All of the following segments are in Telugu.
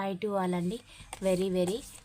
ఐ టు ఆల్ అండి. Very very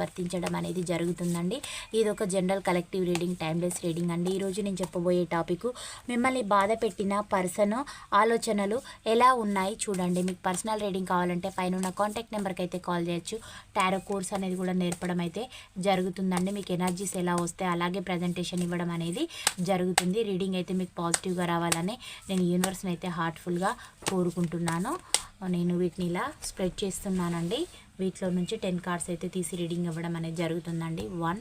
వర్తించడం అనేది జరుగుతుందండి. ఇది ఒక general collective reading timeless reading అండి. ఈరోజు నేను చెప్పబోయే టాపిక్ మిమ్మల్ని బాధ పెట్టిన పర్సన్ ఆలోచనలు ఎలా ఉన్నాయి చూడండి. మీకు పర్సనల్ రీడింగ్ కావాలంటే పైన ఉన్న కాంటాక్ట్ నెంబర్కి అయితే కాల్ చేయొచ్చు. టారో కోర్స్ అనేది కూడా నేర్పడం అయితే జరుగుతుందండి. మీకు ఎనర్జీస్ ఎలా వస్తే అలాగే ప్రజెంటేషన్ ఇవ్వడం అనేది జరుగుతుంది. రీడింగ్ అయితే మీకు పాజిటివ్గా రావాలని నేను యూనివర్స్ని అయితే హార్ట్ఫుల్గా కోరుకుంటున్నాను. నేను వీటిని ఇలా స్ప్రెడ్ చేస్తున్నానండి. వీటిలో నుంచి టెన్ కార్డ్స్ అయితే తీసి రీడింగ్ ఇవ్వడం అనేది జరుగుతుందండి. One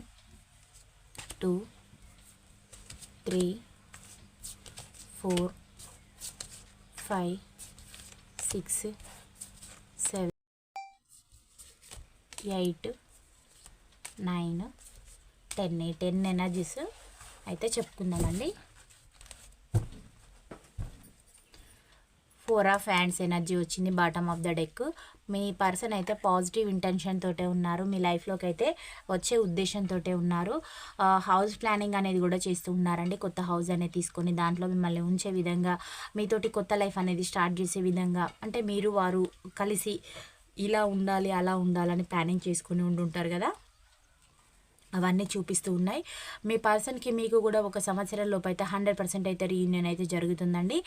two three four five six seven eight nine ten. ఈ టెన్ ఎనర్జీస్ అయితే చెప్పుకుందామండి. ఫోర్ ఆఫ్ హ్యాండ్స్ ఎనర్జీ వచ్చింది బాటమ్ ఆఫ్ ద డెక్ మీ పర్సన్ అయితే పాజిటివ్ ఇంటెన్షన్ తోటే ఉన్నారు. మీ లైఫ్లోకి అయితే వచ్చే ఉద్దేశంతో ఉన్నారు. హౌస్ ప్లానింగ్ అనేది కూడా చేస్తూ ఉన్నారండి. కొత్త హౌస్ అనేది తీసుకొని దాంట్లో మిమ్మల్ని ఉంచే విధంగా మీతోటి కొత్త లైఫ్ అనేది స్టార్ట్ చేసే విధంగా అంటే మీరు వారు కలిసి ఇలా ఉండాలి అలా ఉండాలని ప్లానింగ్ చేసుకుని ఉండుంటారు కదా? అవన్నీ చూపిస్తూ ఉన్నాయి. మీ పర్సన్కి మీకు కూడా ఒక సంవత్సరం లోపు అయితే హండ్రెడ్ పర్సెంట్ అయితే రీయూనియన్ అయితే జరుగుతుందండి.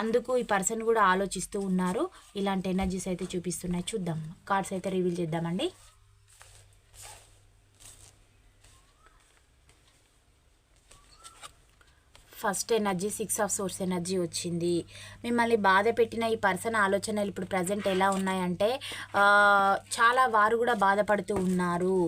అందుకు ఈ పర్సన్ కూడా ఆలోచిస్తూ ఉన్నారు. ఇలాంటి ఎనర్జీస్ అయితే చూపిస్తున్నాయి. చూద్దాం. కార్డ్స్ అయితే రివీల్ చేద్దామండి. First energy six of source energy వచ్చింది. మిమ్మల్ని బాధ పెట్టిన ఈ పర్సన్ ఆలోచనలు ఇప్పుడు ప్రజెంట్ ఎలా ఉన్నాయంటే చాలా వారు కూడా బాధపడుతూ ఉన్నారు.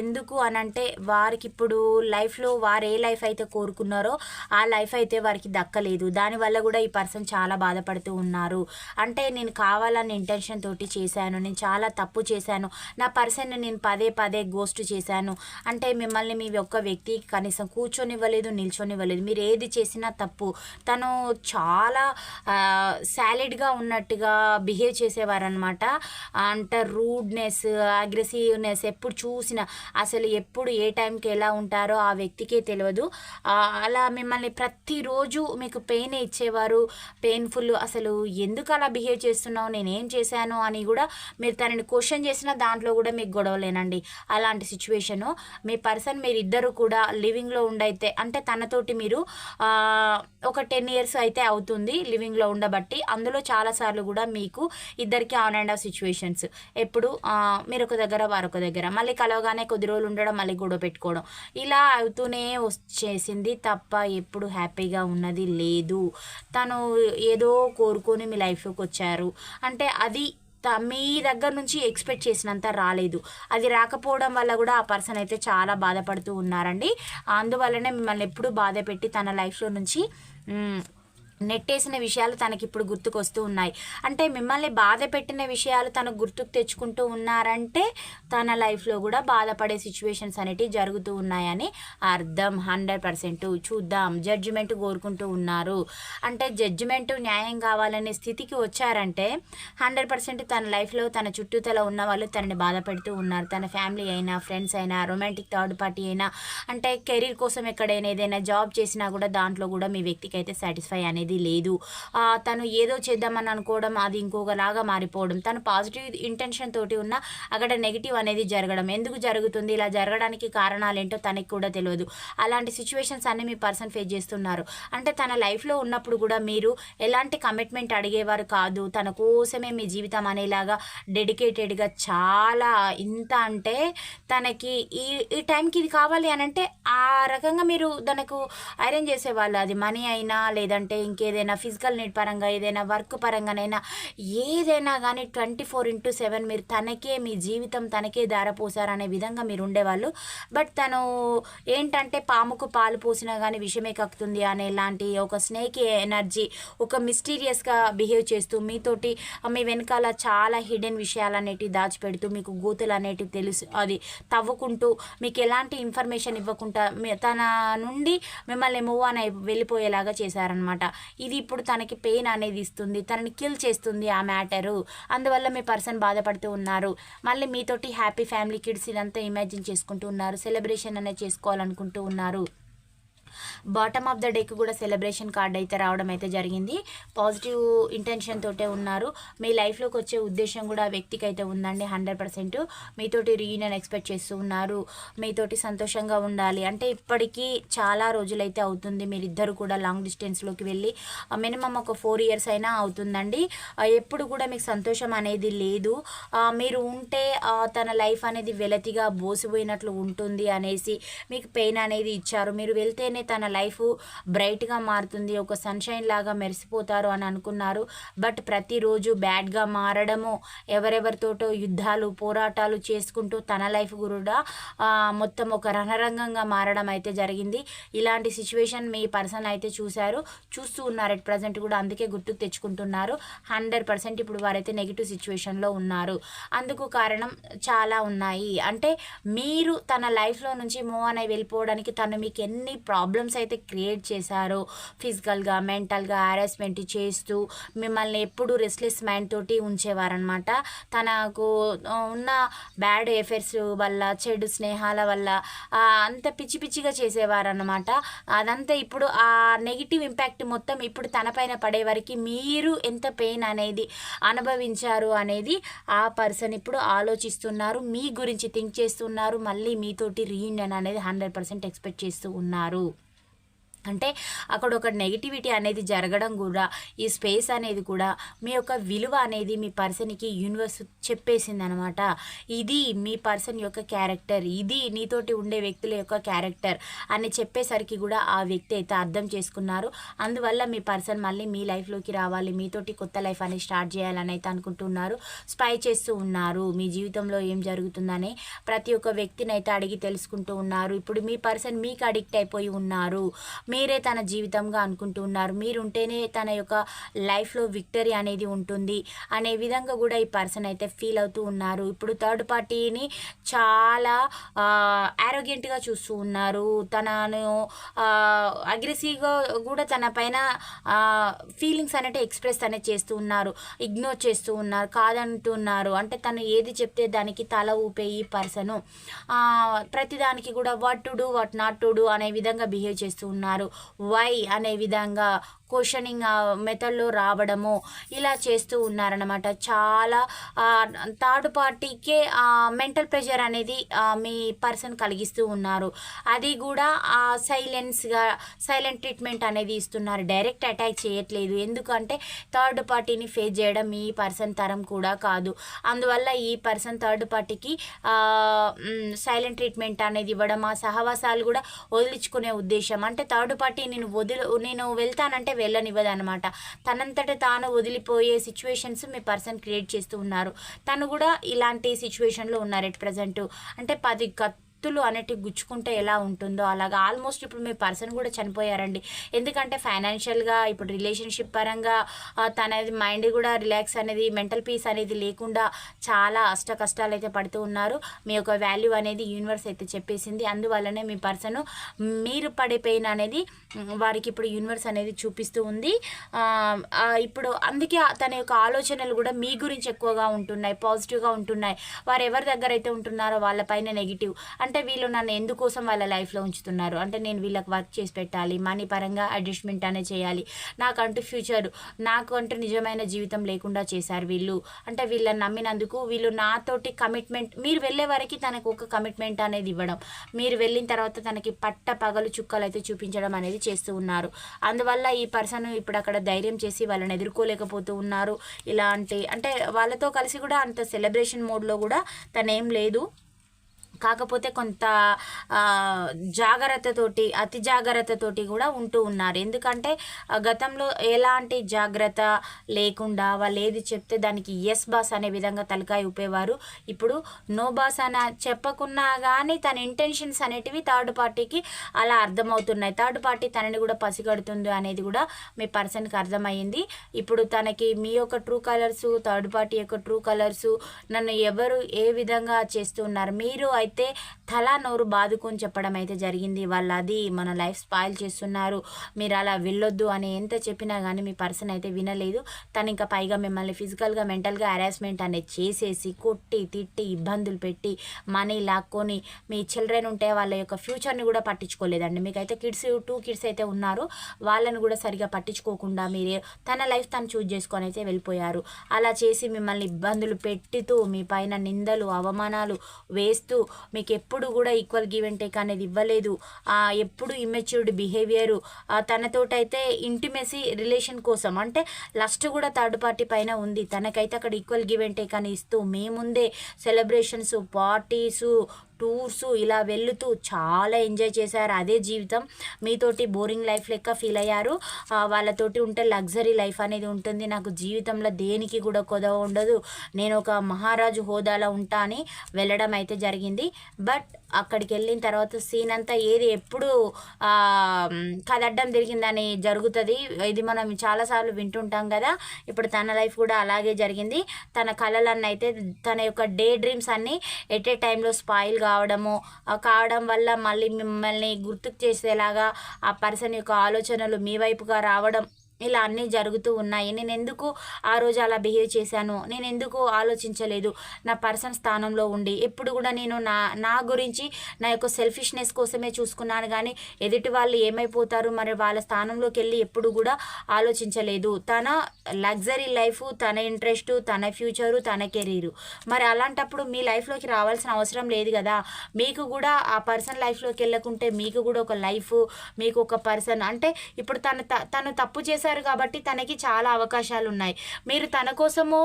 ఎందుకు అనంటే వారికి ఇప్పుడు లైఫ్లో వారు ఏ లైఫ్ అయితే కోరుకున్నారో ఆ లైఫ్ అయితే వారికి దక్కలేదు. దానివల్ల కూడా ఈ పర్సన్ చాలా బాధపడుతూ ఉన్నారు. అంటే నేను కావాలని ఇంటెన్షన్ తోటి చేశాను నేను చాలా తప్పు చేశాను నా పర్సన్ నేను పదే పదే గోస్ట్ చేశాను. అంటే మిమ్మల్ని మీ యొక్క వ్యక్తి కనీసం కూర్చొనివ్వలేదు నిల్చొనివ్వలేదు. మీరు ఏది ఏది చేసినా తప్పు. తను చాలా శాలిడ్గా ఉన్నట్టుగా బిహేవ్ చేసేవారనమాట అంటే రూడ్నెస్ అగ్రెసివ్నెస్ ఎప్పుడు చూసినా అసలు ఎప్పుడు ఏ టైంకి ఎలా ఉంటారో ఆ వ్యక్తికే తెలియదు అలా మిమ్మల్ని ప్రతిరోజు మీకు పెయిన్ ఇచ్చేవారు? పెయిన్ఫుల్ అసలు ఎందుకు అలా బిహేవ్ చేస్తున్నావు? నేనేం చేశాను? అని కూడా మీరు తనని క్వశ్చన్ చేసిన దాంట్లో కూడా మీకు గొడవలేనండి. అలాంటి సిచ్యువేషను మీ పర్సన్ మీరు ఇద్దరు కూడా లివింగ్లో ఉండైతే అంటే తనతోటి మీరు ఒక టెన్ ఇయర్స్ అయితే అవుతుంది లివింగ్లో ఉండబట్టి. అందులో చాలాసార్లు కూడా మీకు ఇద్దరికి ఆన్ అండ్ ఆఫ్ సిచ్యువేషన్స్. ఎప్పుడు మీరు ఒక దగ్గర వారొక దగ్గర. మళ్ళీ కలవగానే కొద్ది రోజులు ఉండడం మళ్ళీ గొడవ పెట్టుకోవడం. ఇలా అవుతూనే వచ్చేసింది తప్ప ఎప్పుడు హ్యాపీగా ఉన్నది లేదు. తను ఏదో కోరుకొని మీ లైఫ్లోకి వచ్చారు. అంటే అది మీ దగ్గర నుంచి ఎక్స్పెక్ట్ చేసినంత రాలేదు. అది రాకపోవడం వల్ల కూడా ఆ పర్సన్ అయితే చాలా బాధపడుతూ ఉన్నారండి. అందువల్లనే మిమ్మల్ని ఎప్పుడు బాధ పెట్టి తన లైఫ్లో నుంచి నెట్టేసిన విషయాలు తనకి ఇప్పుడు గుర్తుకొస్తూ ఉన్నాయి. అంటే మిమ్మల్ని బాధ పెట్టిన విషయాలు తను గుర్తుకు తెచ్చుకుంటూ ఉన్నారంటే తన లైఫ్లో కూడా బాధపడే సిచ్యువేషన్స్ అనేటివి జరుగుతూ ఉన్నాయని అర్థం. హండ్రెడ్ పర్సెంట్ చూద్దాం. జడ్జిమెంట్ కోరుకుంటూ ఉన్నారు. అంటే జడ్జిమెంట్ న్యాయం కావాలనే స్థితికి వచ్చారంటే హండ్రెడ్ పర్సెంట్ తన లైఫ్లో తన చుట్టూతల ఉన్న వాళ్ళు తనని బాధపెడుతూ ఉన్నారు. తన ఫ్యామిలీ అయినా ఫ్రెండ్స్ అయినా రొమాంటిక్ థర్డ్ పార్టీ అయినా అంటే కెరీర్ కోసం ఎక్కడైనా ఏదైనా జాబ్ చేసినా కూడా దాంట్లో కూడా మీ వ్యక్తికి అయితే సాటిస్ఫై అనేది అనేది లేదు. తను ఏదో చేద్దామని అనుకోవడం అది ఇంకొకలాగా మారిపోవడం తను పాజిటివ్ ఇంటెన్షన్ తోటి ఉన్న అక్కడ నెగిటివ్ అనేది జరగడం. ఎందుకు జరుగుతుంది? ఇలా జరగడానికి కారణాలు ఏంటో తనకి కూడా తెలియదు అలాంటి సిచ్యువేషన్స్ అన్ని మీ పర్సన్ ఫేస్ చేస్తున్నారు. అంటే తన లైఫ్లో ఉన్నప్పుడు కూడా మీరు ఎలాంటి కమిట్మెంట్ అడిగేవారు కాదు. తన కోసమే మీ జీవితం అనేలాగా డెడికేటెడ్గా చాలా ఇంత అంటే తనకి ఈ ఈ టైంకి ఇది కావాలి అని అంటే ఆ రకంగా మీరు తనకు అరేంజ్ చేసేవాళ్ళు? అది మనీ అయినా లేదంటే ఇంక ఇంకేదైనా ఫిజికల్ నీడ్ పరంగా ఏదైనా వర్క్ పరంగానైనా ఏదైనా కానీ ట్వంటీ ఫోర్ ఇంటూ సెవెన్ మీరు తనకే మీ జీవితం తనకే దారపోసారనే విధంగా మీరు ఉండేవాళ్ళు. బట్ తను ఏంటంటే పాముకు పాలు పోసినా కానీ విషమే కక్కుతుంది అనే లాంటి ఒక స్నేక్ ఎనర్జీ ఒక మిస్టీరియస్గా బిహేవ్ చేస్తూ మీతోటి మీ వెనకాల చాలా హిడెన్ విషయాలు అనేటివి దాచిపెడుతూ మీకు గూతులు అనేటివి తెలుసు అది తవ్వుకుంటూ మీకు ఎలాంటి ఇన్ఫర్మేషన్ ఇవ్వకుండా తన నుండి మిమ్మల్ని మూవ్ అని వెళ్ళిపోయేలాగా చేశారనమాట ఇది ఇప్పుడు తనకి పెయిన్ అనేది ఇస్తుంది తనని కిల్ చేస్తుంది ఆ మ్యాటరు అందువల్ల మీ పర్సన్ బాధపడుతూ ఉన్నారు. మళ్ళీ మీతోటి హ్యాపీ ఫ్యామిలీ కిడ్స్ ఇదంతా ఇమాజిన్ చేసుకుంటూ ఉన్నారు సెలబ్రేషన్ అనేది చేసుకోవాలనుకుంటూ ఉన్నారు. బాటమ్ ఆఫ్ ద డేకి కూడా సెలబ్రేషన్ కార్డ్ అయితే రావడం అయితే జరిగింది. పాజిటివ్ ఇంటెన్షన్ తోటే ఉన్నారు. మీ లైఫ్లోకి వచ్చే ఉద్దేశం కూడా ఆ వ్యక్తికి అయితే ఉందండి హండ్రెడ్ పర్సెంట్ మీతోటి రీయూనియన్ ఎక్స్పెక్ట్ చేస్తూ ఉన్నారు. మీతోటి సంతోషంగా ఉండాలి. అంటే ఇప్పటికీ చాలా రోజులైతే అవుతుంది మీరిద్దరు కూడా లాంగ్ డిస్టెన్స్లోకి వెళ్ళి. మినిమం ఒక ఫోర్ ఇయర్స్ అయినా అవుతుందండి. ఎప్పుడు కూడా మీకు సంతోషం అనేది లేదు. మీరు ఉంటే తన లైఫ్ అనేది వెలతిగా బోసిపోయినట్లు ఉంటుంది అనేసి మీకు పెయిన్ అనేది ఇచ్చారు. మీరు వెళ్తేనే తన లైఫ్ బ్రైట్గా మారుతుంది. ఒక సన్షైన్ లాగా మెరిసిపోతారు అని అనుకున్నారు. బట్ ప్రతిరోజు బ్యాడ్గా మారడము ఎవరెవరితోటో యుద్ధాలు పోరాటాలు చేసుకుంటూ తన లైఫ్ కూడా మొత్తం ఒక రణరంగంగా మారడం అయితే జరిగింది. ఇలాంటి సిచ్యువేషన్ మీ పర్సన్ అయితే చూశారు. చూస్తూ ఉన్నారు అట్ ప్రజెంట్ కూడా. అందుకే గుర్తుకు తెచ్చుకుంటున్నారు. హండ్రెడ్ పర్సెంట్ ఇప్పుడు వారైతే నెగిటివ్ సిచ్యువేషన్లో ఉన్నారు. అందుకు కారణం చాలా ఉన్నాయి. అంటే మీరు తన లైఫ్లో నుంచి మూవ్ అని వెళ్ళిపోవడానికి తను మీకు ఎన్ని ప్రాబ్లమ్స్ ప్రాబ్లమ్స్ అయితే క్రియేట్ చేశారో. ఫిజికల్గా మెంటల్గా హారాస్మెంట్ చేస్తూ మిమ్మల్ని ఎప్పుడు రెస్ట్లెస్ మైండ్ తోటి ఉంచేవారనమాట తనకు ఉన్న బ్యాడ్ ఎఫెక్ట్స్ వల్ల చెడు స్నేహాల వల్ల అంత పిచ్చి పిచ్చిగా చేసేవారనమాట అదంతా ఇప్పుడు ఆ నెగిటివ్ ఇంపాక్ట్ మొత్తం ఇప్పుడు తనపైన పడే వరకు మీరు ఎంత పెయిన్ అనేది అనుభవించారు అనేది ఆ పర్సన్ ఇప్పుడు ఆలోచిస్తున్నారు. మీ గురించి థింక్ చేస్తున్నారు. మళ్ళీ మీతోటి రీయూనియన్ అనేది హండ్రెడ్ పర్సెంట్ ఎక్స్పెక్ట్ చేస్తూ ఉన్నారు. అంటే అక్కడ ఒక నెగిటివిటీ అనేది జరగడం కూడా ఈ స్పేస్ అనేది కూడా మీ యొక్క విలువ అనేది మీ పర్సన్కి యూనివర్స్ చెప్పేసింది అనమాట ఇది మీ పర్సన్ యొక్క క్యారెక్టర్ ఇది నీతోటి ఉండే వ్యక్తుల యొక్క క్యారెక్టర్ అని చెప్పేసరికి కూడా ఆ వ్యక్తి అయితే అర్థం చేసుకున్నారు. అందువల్ల మీ పర్సన్ మళ్ళీ మీ లైఫ్లోకి రావాలి మీతోటి కొత్త లైఫ్ అనేది స్టార్ట్ చేయాలని అయితే అనుకుంటున్నారు స్పై చేస్తూ ఉన్నారు. మీ జీవితంలో ఏం జరుగుతుందని ప్రతి ఒక్క వ్యక్తిని అయితే అడిగి తెలుసుకుంటూ ఉన్నారు. ఇప్పుడు మీ పర్సన్ మీకు అడిక్ట్ అయిపోయి ఉన్నారు. మీరే తన జీవితంగా అనుకుంటూ ఉన్నారు. మీరుంటేనే తన యొక్క లైఫ్లో విక్టరీ అనేది ఉంటుంది అనే విధంగా కూడా ఈ పర్సన్ అయితే ఫీల్ అవుతూ ఉన్నారు. ఇప్పుడు థర్డ్ పార్టీని చాలా ఆరోగ్యంట్గా చూస్తూ ఉన్నారు. తనను అగ్రెసివ్గా కూడా తన పైన ఫీలింగ్స్ అనేవి ఎక్స్ప్రెస్ అనేది చేస్తూ ఉన్నారు. ఇగ్నోర్ చేస్తూ ఉన్నారు కాదంటున్నారు. అంటే తను ఏది చెప్తే దానికి తల ఊపే ఈ పర్సను. ప్రతిదానికి కూడా what to do what not to do అనే విధంగా బిహేవ్ చేస్తూ ఉన్నారు. వై అనే విధంగా క్వశ్చనింగ్ మెథడ్లో రావడము ఇలా చేస్తూ ఉన్నారనమాట చాలా థర్డ్ పార్టీకే మెంటల్ ప్రెషర్ అనేది మీ పర్సన్ కలిగిస్తూ ఉన్నారు. అది కూడా సైలెన్స్గా సైలెంట్ ట్రీట్మెంట్ అనేది ఇస్తున్నారు. డైరెక్ట్ అటాక్ చేయట్లేదు. ఎందుకంటే థర్డ్ పార్టీని ఫేస్ చేయడం ఈ పర్సన్ తరం కూడా కాదు. అందువల్ల ఈ పర్సన్ థర్డ్ పార్టీకి సైలెంట్ ట్రీట్మెంట్ అనేది ఇవ్వడం ఆ సహవాసాలు కూడా వదిలించుకునే ఉద్దేశం. అంటే థర్డ్ పార్టీ నేను వదిలి నేను వెళ్తానంటే వెళ్ళనివ్వదు అనమాట తనంతట తాను వదిలిపోయే సిచ్యువేషన్స్ మీ పర్సన్ క్రియేట్ చేస్తూ ఉన్నారు. తను కూడా ఇలాంటి సిచ్యువేషన్లో ఉన్నారు ఎట్ ప్రజెంట్ అంటే పది కత్తులు అనేటివి గుచ్చుకుంటే ఎలా ఉంటుందో అలాగా ఆల్మోస్ట్ ఇప్పుడు మీ పర్సన్ కూడా చనిపోయారండి. ఎందుకంటే ఫైనాన్షియల్గా ఇప్పుడు రిలేషన్షిప్ పరంగా తనది మైండ్ కూడా రిలాక్స్ అనేది మెంటల్ పీస్ అనేది లేకుండా చాలా అష్ట కష్టాలు అయితే పడుతూ ఉన్నారు. మీ యొక్క వాల్యూ అనేది యూనివర్స్ అయితే చెప్పేసింది. అందువల్లనే మీ పర్సన్ మీరు పడే పెయిన్ అనేది వారికి ఇప్పుడు యూనివర్స్ అనేది చూపిస్తూ ఉంది. ఇప్పుడు అందుకే తన యొక్క ఆలోచనలు కూడా మీ గురించి ఎక్కువగా ఉంటున్నాయి పాజిటివ్గా ఉంటున్నాయి. వారు ఎవరి దగ్గర అయితే ఉంటున్నారో వాళ్ళపైన నెగిటివ్ అండ్ అంటే వీళ్ళు నన్ను ఎందుకోసం వాళ్ళ లైఫ్లో ఉంచుతున్నారు? అంటే నేను వీళ్ళకి వర్క్ చేసి పెట్టాలి మనీ పరంగా అడ్జస్ట్మెంట్ అనే చేయాలి. నాకంటూ ఫ్యూచర్ నాకు అంటూ నిజమైన జీవితం లేకుండా చేశారు వీళ్ళు. అంటే వీళ్ళని నమ్మినందుకు వీళ్ళు నాతోటి కమిట్మెంట్ మీరు వెళ్ళే వరకు తనకు ఒక కమిట్మెంట్ అనేది ఇవ్వడం మీరు వెళ్ళిన తర్వాత తనకి పట్ట పగలు చుక్కలు అయితే చూపించడం అనేది చేస్తూ ఉన్నారు. అందువల్ల ఈ పర్సన్ ఇప్పుడు అక్కడ ధైర్యం చేసి వాళ్ళని ఎదుర్కోలేకపోతూ ఉన్నారు. ఇలాంటి అంటే వాళ్ళతో కలిసి కూడా అంత సెలబ్రేషన్ మోడ్లో కూడా తనేం లేదు. కాకపోతే కొంత జాగ్రత్తతోటి అతి జాగ్రత్తతోటి కూడా ఉంటూ ఉన్నారు. ఎందుకంటే గతంలో ఎలాంటి జాగ్రత్త లేకుండా వాళ్ళు ఏది చెప్తే దానికి ఎస్ బాస్ అనే విధంగా తలకాయ ఊపేవారు. ఇప్పుడు నో బాస్ అన చెప్పకున్నా కానీ తన ఇంటెన్షన్స్ అనేటివి థర్డ్ పార్టీకి అలా అర్థమవుతున్నాయి. థర్డ్ పార్టీ తనని కూడా పసిగడుతుంది అనేది కూడా మీ పర్సన్కి అర్థమైంది ఇప్పుడు తనకి మీ యొక్క ట్రూ కలర్స్ థర్డ్ పార్టీ యొక్క ట్రూ కలర్స్ నన్ను ఎవరు ఏ విధంగా చేస్తున్నారు మీరు అయితే అయితే తలా నోరు బాదుకొని చెప్పడం అయితే జరిగింది. వాళ్ళు అది మన లైఫ్ స్పాయిల్ చేస్తున్నారు. మీరు అలా వెళ్ళొద్దు అని ఎంత చెప్పినా కానీ మీ పర్సన్ అయితే వినలేదు. తను ఇంకా పైగా మిమ్మల్ని ఫిజికల్గా మెంటల్గా హెరాస్మెంట్ అనేది చేసేసి కొట్టి తిట్టి ఇబ్బందులు పెట్టి మనీ లాక్కొని మీ చిల్డ్రన్ ఉంటే వాళ్ళ యొక్క ఫ్యూచర్ని కూడా పట్టించుకోలేదండి. మీకైతే కిడ్స్ టూ కిడ్స్ అయితే ఉన్నారు. వాళ్ళని కూడా సరిగా పట్టించుకోకుండా మీరే తన లైఫ్ తను చూజ్ చేసుకొని అయితే వెళ్ళిపోయారు. అలా చేసి మిమ్మల్ని ఇబ్బందులు పెట్టుతూ మీ పైన నిందలు అవమానాలు వేస్తూ మీకు ఎప్పుడు కూడా ఈక్వల్ గివ్ అండ్ టేక్ అనేది ఇవ్వలేదు. ఎప్పుడు ఇమ్మెచ్యూర్డ్ బిహేవియరు తనతోటైతే ఇంటిమెసీ రిలేషన్ కోసం అంటే లస్ట్ కూడా థర్డ్ పార్టీ పైన ఉంది. తనకైతే అక్కడ ఈక్వల్ గివ్ అండ్ టేక్ అని ఇస్తూ మేముందే సెలబ్రేషన్స్ పార్టీసు టూర్స్ ఇలా వెళుతూ చాలా ఎంజాయ్ చేశారు. అదే జీవితం. మీతోటి బోరింగ్ లైఫ్ లెక్క ఫీల్ అయ్యారు. వాళ్ళతోటి ఉంటే లగ్జరీ లైఫ్ అనేది ఉంటుంది. నాకు జీవితంలో దేనికి కూడా కొదవ ఉండదు. నేను ఒక మహారాజు హోదాలో ఉంటా అని వెళ్ళడం అయితే జరిగింది. బట్ అక్కడికి వెళ్ళిన తర్వాత సీన్ అంతా ఏది ఎప్పుడు కదడ్డం తిరిగిందని జరుగుతుంది. ఇది మనం చాలాసార్లు వింటుంటాం కదా. ఇప్పుడు తన లైఫ్ కూడా అలాగే జరిగింది. తన కళలన్నీ అయితే తన యొక్క డే డ్రీమ్స్ అన్నీ ఎట్ ఏ టైంలో స్పాయిల్ కావడము కావడం వల్ల మళ్ళీ మిమ్మల్ని గుర్తుకు చేసేలాగా ఆ పర్సన్ యొక్క ఆలోచనలు మీ వైపుగా రావడం ఇలా అన్నీ జరుగుతూ ఉన్నాయి. నేను ఎందుకు ఆ రోజు అలా బిహేవ్ చేశాను? నేను ఎందుకు ఆలోచించలేదు? నా పర్సన్ స్థానంలో ఉండి. ఎప్పుడు కూడా నేను నా నా గురించి నా యొక్క సెల్ఫిష్నెస్ కోసమే చూసుకున్నాను కానీ ఎదుటి వాళ్ళు ఏమైపోతారు? మరి వాళ్ళ స్థానంలోకి వెళ్ళి ఎప్పుడు కూడా ఆలోచించలేదు. తన లగ్జరీ లైఫ్ తన ఇంట్రెస్ట్ తన ఫ్యూచరు తన కెరీరు. మరి అలాంటప్పుడు మీ లైఫ్లోకి రావాల్సిన అవసరం లేదు కదా? మీకు కూడా ఆ పర్సన్ లైఫ్లోకి వెళ్ళకుంటే మీకు కూడా ఒక లైఫ్ మీకు ఒక పర్సన్ అంటే ఇప్పుడు తను త- తను తప్పు చేసే చేశారు కాబట్టి తనకి చాలా అవకాశాలు ఉన్నాయి మీరు తన కోసము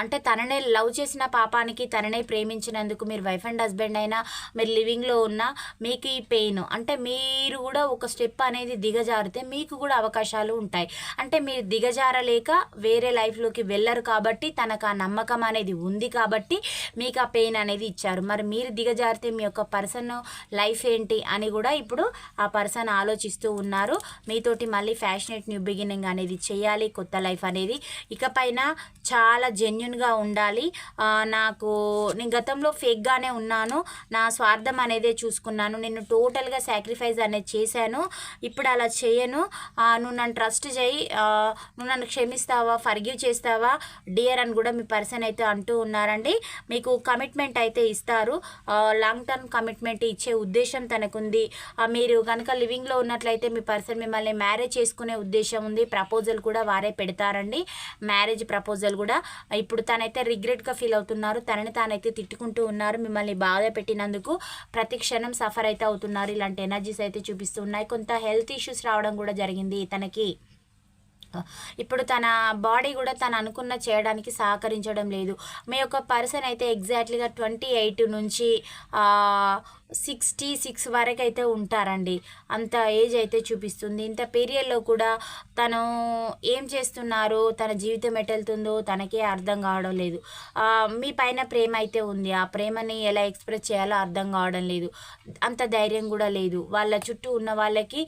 అంటే తననే లవ్ చేసిన పాపానికి తననే ప్రేమించినందుకు మీరు వైఫ్ అండ్ హస్బెండ్ అయినా మీరు లివింగ్లో ఉన్నా మీకు ఈ పెయిన్. అంటే మీరు కూడా ఒక స్టెప్ అనేది దిగజారితే మీకు కూడా అవకాశాలు ఉంటాయి. అంటే మీరు దిగజారలేక వేరే లైఫ్లోకి వెళ్ళరు కాబట్టి తనకు ఆ నమ్మకం అనేది ఉంది కాబట్టి మీకు ఆ పెయిన్ అనేది ఇచ్చారు. మరి మీరు దిగజారితే మీ యొక్క పర్సన్ లైఫ్ ఏంటి అని కూడా ఇప్పుడు ఆ పర్సన్ ఆలోచిస్తూ ఉన్నారు. మీతోటి మళ్ళీ ఫ్యాషనేట్ న్యూ బిగినింగ్ అనేది చేయాలి కొత్త లైఫ్ అనేది. ఇకపైన చాలా జెన్యున్గా ఉండాలి. నాకు నేను గతంలో ఫేక్గానే ఉన్నాను. నా స్వార్థం అనేది చూసుకున్నాను. నేను టోటల్గా సాక్రిఫైస్ అనేది చేశాను. ఇప్పుడు అలా చేయను. నువ్వు నన్ను ట్రస్ట్ చేయి. నువ్వు నన్ను క్షమిస్తావా? ఫర్గివ్ చేస్తావా? డియర్ అని కూడా మీ పర్సన్ అయితే అంటూ ఉన్నారండి. మీకు కమిట్మెంట్ అయితే ఇస్తారు. లాంగ్ టర్మ్ కమిట్మెంట్ ఇచ్చే ఉద్దేశం తనకుంది. మీరు కనుక లివింగ్లో ఉన్నట్లయితే మీ పర్సన్ మిమ్మల్ని మ్యారేజ్ చేసుకునే ఉద్దేశం ఉంది. ప్రపోజల్ కూడా వారే పెడతారండి. మ్యారేజ్ ప్రపోజల్ కూడా. ఇప్పుడు తనైతే రిగ్రెట్గా ఫీల్ అవుతున్నారు. తనని తానైతే తిట్టుకుంటూ ఉన్నారు. మిమ్మల్ని బాధ పెట్టినందుకు ప్రతి క్షణం సఫర్ అయితే అవుతున్నారు. ఇలాంటి ఎనర్జీస్ అయితే చూపిస్తూ ఉన్నాయి కొంత హెల్త్ ఇష్యూస్ రావడం కూడా జరిగింది తనకి. ఇప్పుడు తన బాడీ కూడా తను అనుకున్న చేయడానికి సహకరించడం లేదు. మీ యొక్క పర్సన్ అయితే ఎగ్జాక్ట్లీగా ట్వంటీ ఎయిట్ నుంచి సిక్స్టీ సిక్స్ వరకు అయితే ఉంటారండి. అంత ఏజ్ అయితే చూపిస్తుంది. ఇంత పీరియడ్లో కూడా తను ఏం చేస్తున్నారు తన జీవితం ఎటెళ్తుందో తనకే అర్థం కావడం లేదు. మీ పైన ప్రేమ అయితే ఉంది. ఆ ప్రేమని ఎలా ఎక్స్ప్రెస్ చేయాలో అర్థం కావడం లేదు. అంత ధైర్యం కూడా లేదు. వాళ్ళ చుట్టూ ఉన్న వాళ్ళకి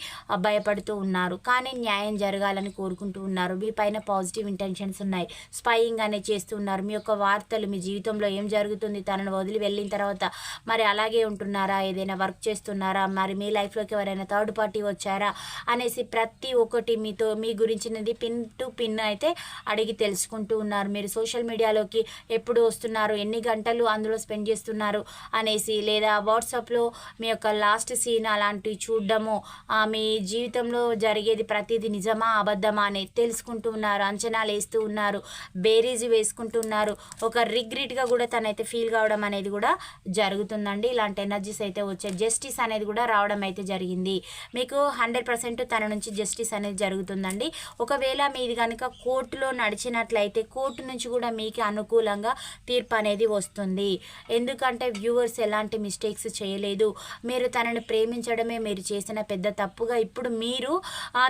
భయపడుతూ ఉన్నారు. కానీ న్యాయం జరగాలని కోరుకుంటూ ఉన్నారు. మీ పైన పాజిటివ్ ఇంటెన్షన్స్ ఉన్నాయి. స్పైయింగ్ అనేది చేస్తున్నారు మీ యొక్క వార్తలు మీ జీవితంలో ఏం జరుగుతుంది తనను వదిలి వెళ్ళిన తర్వాత మరి అలాగే ఉంటున్నారు? ఏదైనా వర్క్ చేస్తున్నారా? మరి మీ లైఫ్లోకి ఎవరైనా థర్డ్ పార్టీ వచ్చారా? అనేసి ప్రతి ఒక్కటి మీతో మీ గురించినది పిన్ టు పిన్ అయితే అడిగి తెలుసుకుంటూ ఉన్నారు. మీరు సోషల్ మీడియాలోకి ఎప్పుడు వస్తున్నారు? ఎన్ని గంటలు అందులో స్పెండ్ చేస్తున్నారు? అనేసి లేదా వాట్సాప్లో మీ యొక్క లాస్ట్ సీన్ అలాంటివి చూడడము ఆ, మీ జీవితంలో జరిగేది ప్రతిదీ నిజమా? అబద్ధమా? అని తెలుసుకుంటూ ఉన్నారు. అంచనాలు వేస్తూ ఉన్నారు. బేరీజ్ వేసుకుంటున్నారు ఒక రిగ్రెట్గా కూడా తనైతే ఫీల్ కావడం అనేది కూడా జరుగుతుందండి. ఇలాంటి ఎనర్జీస్ ఎనర్జీస్ అయితే వచ్చే జస్టిస్ అనేది కూడా రావడం అయితే జరిగింది. మీకు హండ్రెడ్ పర్సెంట్ తన నుంచి జస్టిస్ అనేది జరుగుతుందండి. ఒకవేళ మీది కనుక కోర్టులో నడిచినట్లయితే కోర్టు నుంచి కూడా మీకు అనుకూలంగా తీర్పు అనేది వస్తుంది. ఎందుకంటే వ్యూవర్స్ ఎలాంటి మిస్టేక్స్ చేయలేదు. మీరు తనని ప్రేమించడమే మీరు చేసిన పెద్ద తప్పుగా ఇప్పుడు మీరు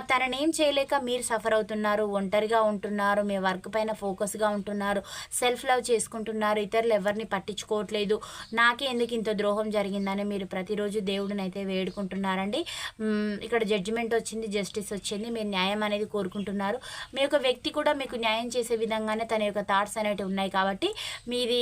తననేం తనని ఏం చేయలేక మీరు సఫర్ అవుతున్నారు ఒంటరిగా ఉంటున్నారు మీ వర్క్ పైన ఫోకస్గా ఉంటున్నారు సెల్ఫ్ లవ్ చేసుకుంటున్నారు ఇతరులు ఎవరిని పట్టించుకోవట్లేదు. నాకే ఎందుకు ఇంత ద్రోహం జరిగిందని మీరు ప్రతిరోజు దేవుడిని అయితే వేడుకుంటున్నారండి ఇక్కడ జడ్జిమెంట్ వచ్చింది జస్టిస్ వచ్చింది మీరు న్యాయం అనేది కోరుకుంటున్నారు. మీ యొక్క వ్యక్తి కూడా మీకు న్యాయం చేసే విధంగానే తన యొక్క థాట్స్ అనేవి ఉన్నాయి కాబట్టి మీది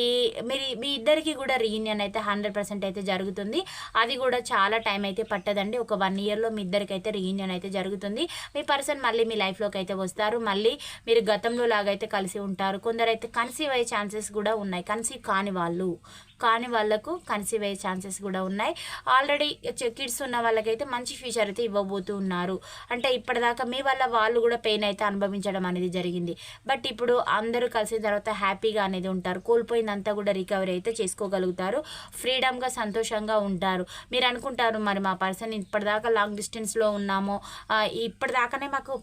మీరు మీ ఇద్దరికి కూడా రీయూనియన్ అయితే హండ్రెడ్ పర్సెంట్ అయితే జరుగుతుంది. అది కూడా చాలా టైం అయితే పట్టదండి. ఒక వన్ ఇయర్లో మీ ఇద్దరికి అయితే రీయూనియన్ అయితే జరుగుతుంది. మీ పర్సన్ మళ్ళీ మీ లైఫ్లోకి అయితే వస్తారు. మళ్ళీ మీరు గతంలో లాగైతే కలిసి ఉంటారు. కొందరైతే కన్సీవ్ అయ్యే ఛాన్సెస్ కూడా ఉన్నాయి. కన్సీవ్ కాని వాళ్ళు. కానీ వాళ్ళకు కన్సీవ్ అయ్యే ఛాన్సెస్ కూడా ఉన్నాయి. ఆల్రెడీ కిడ్స్ ఉన్న వాళ్ళకైతే మంచి ఫ్యూచర్ అయితే ఇవ్వబోతూ ఉన్నారు. అంటే ఇప్పటిదాకా మీ వల్ల వాళ్ళు కూడా పెయిన్ అయితే అనుభవించడం అనేది జరిగింది. బట్ ఇప్పుడు అందరూ కలిసిన తర్వాత హ్యాపీగా అనేది ఉంటారు. కోల్పోయిందంతా కూడా రికవరీ అయితే చేసుకోగలుగుతారు. ఫ్రీడమ్గా సంతోషంగా ఉంటారు. మీరు అనుకుంటారు మరి మా పర్సన్ ఇప్పటిదాకా లాంగ్ డిస్టెన్స్లో ఉన్నామో ఇప్పటిదాకానే మాకు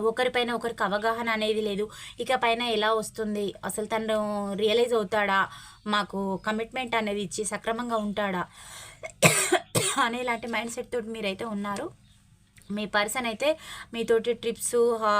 ఒకరిపైన ఒకరికి అవగాహన అనేది లేదు. ఇక పైన ఎలా వస్తుంది? అసలు తను రియలైజ్ అవుతాడా? మాకు కమిట్మెంట్ అనేది ఇచ్చి సక్రమంగా ఉంటాడా? అనేలాంటి మైండ్ సెట్ తోటి మీరైతే ఉన్నారు. మీ పర్సన్ అయితే మీతోటి ట్రిప్స్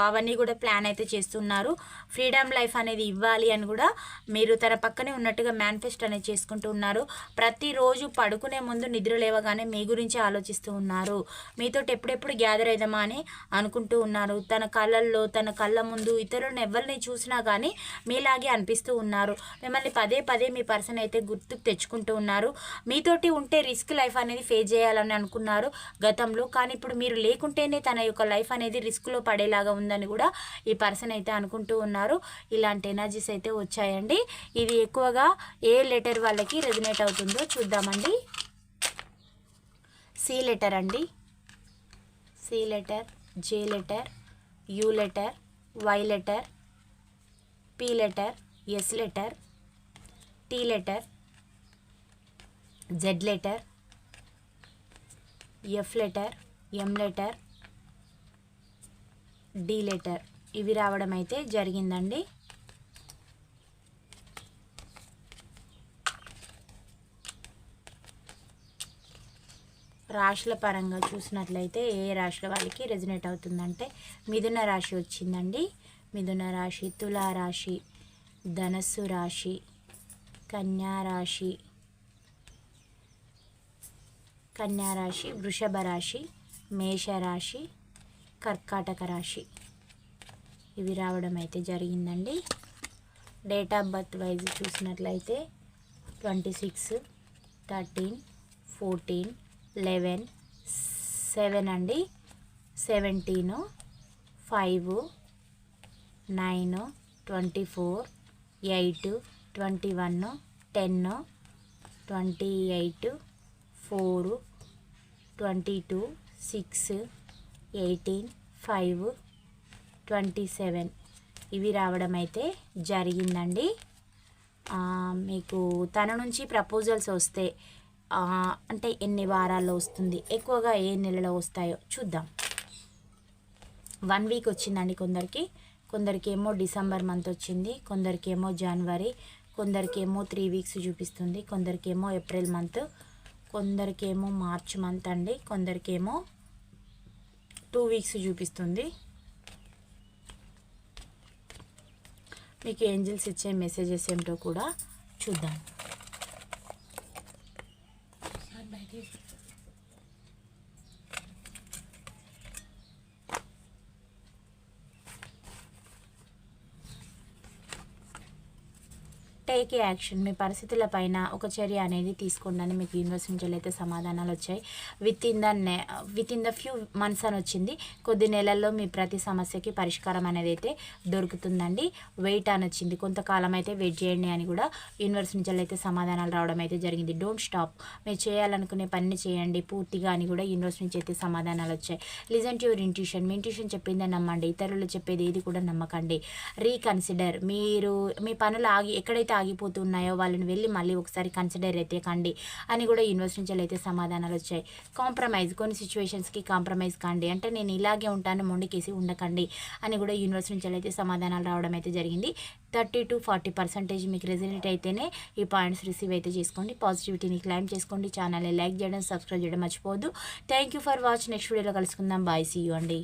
అవన్నీ కూడా ప్లాన్ అయితే చేస్తున్నారు. ఫ్రీడమ్ లైఫ్ అనేది ఇవ్వాలి అని కూడా మీరు తన పక్కనే ఉన్నట్టుగా మేనిఫెస్ట్ అనేది చేసుకుంటూ ఉన్నారు. ప్రతిరోజు పడుకునే ముందు నిద్ర లేవగానే మీ గురించి ఆలోచిస్తూ ఉన్నారు. మీతోటి ఎప్పుడెప్పుడు గ్యాదర్ అయిదామా అని అనుకుంటూ ఉన్నారు. తన కళ్ళల్లో తన కళ్ళ ముందు ఇతరులను ఎవరిని చూసినా కానీ మీలాగే అనిపిస్తూ ఉన్నారు. మిమ్మల్ని పదే పదే మీ పర్సన్ అయితే గుర్తుకు తెచ్చుకుంటూ ఉన్నారు. మీతోటి ఉంటే రిస్క్ లైఫ్ అనేది ఫేస్ చేయాలని అనుకున్నారు గతంలో. కానీ ఇప్పుడు మీరు లేకుంటేనే తన యొక్క లైఫ్ అనేది రిస్క్లో పడేలాగా ఉందని కూడా ఈ పర్సన్ అయితే అనుకుంటూ ఉన్నారు. ఇలాంటి ఎనర్జీస్ అయితే వచ్చాయండి. ఇది ఎక్కువగా ఏ లెటర్ వాళ్ళకి రెజినేట్ అవుతుందో చూద్దామండి. సి లెటర్ అండి. C letter J letter U letter Y letter P letter S letter T letter Z letter F letter M letter D letter ఇవి రావడం అయితే జరిగిందండి. రాశుల పరంగా చూసినట్లయితే ఏ రాశుల వాళ్ళకి రెజినేట్ అవుతుందంటే మిథున రాశి వచ్చిందండి. మిథున రాశి తులా రాశి ధనస్సు రాశి కన్యా రాశి కన్యా రాశి వృషభ రాశి మేషరాశి కర్కాటక రాశి. ఇవి రావడం అయితే జరిగిందండి. డేట్ ఆఫ్ బర్త్ వైజ్ చూసినట్లయితే twenty six thirteen fourteen eleven seven అండి. Seventeen five nine twenty four eight twenty one ten twenty eight four twenty two six eighteen five twenty seven. ఇవి రావడం అయితే జరిగిందండి మీకు తన నుంచి ప్రపోజల్స్ వస్తే అంటే ఎన్ని వారాల్లో వస్తుంది ఎక్కువగా ఏ నెలలో వస్తాయో చూద్దాం. వన్ వీక్ వచ్చిందండి కొందరికి. కొందరికి ఏమో డిసెంబర్ మంత్ వచ్చింది కొందరికి ఏమో జనవరి కొందరికి ఏమో త్రీ వీక్స్ చూపిస్తుంది కొందరికి ఏమో ఏప్రిల్ మంత్. కొందరికేమో మార్చ్ మంత్ అండి కొందరికేమో టూ వీక్స్ చూపిస్తుంది. మీకు ఏంజిల్స్ ఇచ్చే మెసేజెస్ ఏమిటో కూడా చూద్దాం. టేక్ యాక్షన్ మీ పరిస్థితుల పైన ఒక చర్య అనేది తీసుకోండి అని మీకు యూనివర్స్ నుంచి అయితే సమాధానాలు వచ్చాయి. విత్ ఇన్ ద నె within the few months అని వచ్చింది. కొద్ది నెలల్లో మీ ప్రతి సమస్యకి పరిష్కారం అనేది అయితే దొరుకుతుందండి. వెయిట్ అని వచ్చింది. కొంతకాలం అయితే వెయిట్ చేయండి అని కూడా యూనివర్స్ నుంచి అయితే సమాధానాలు రావడం అయితే జరిగింది. డోంట్ స్టాప్ మీరు చేయాలనుకునే పనిని చేయండి. పూర్తిగా అని కూడా యూనివర్స్ నుంచి అయితే సమాధానాలు వచ్చాయి. లిజన్ టు యువర్ ఇంట్యూషన్ మీ ఇంట్యూషన్ చెప్పిందే నమ్మండి. ఇతరులు చెప్పేది ఏది కూడా నమ్మకండి. రీకన్సిడర్ మీరు మీ పనులు ఆగి ఎక్కడైతే ఆగి పోతున్నాయో వాళ్ళని వెళ్ళి మళ్ళీ ఒకసారి కన్సిడర్ అయితే కండి అని కూడా యూనివర్స్ నుంచి అయితే సమాధానాలు వచ్చాయి. కాంప్రమైజ్ కొన్ని సిచ్యువేషన్స్కి కాంప్రమైజ్ కండి. అంటే నేను ఇలాగే ఉంటాను మొండికేసి ఉండకండి అని కూడా యూనివర్స్ నుంచి అయితే సమాధానాలు రావడం అయితే జరిగింది. థర్టీ టు ఫార్టీ పర్సెంటేజ్ మీకు రెసిడెంట్ అయితేనే ఈ పాయింట్స్ రిసీవ్ అయితే చేసుకోండి. పాజిటివిటీని క్లైమ్ చేసుకోండి. ఛానల్ని లైక్ చేయడం సబ్స్క్రైబ్ చేయడం మర్చిపోవద్దు. Thank you for watch next వీడియోలో కలుసుకుందాం. బాయ్ సీ యూ అండి.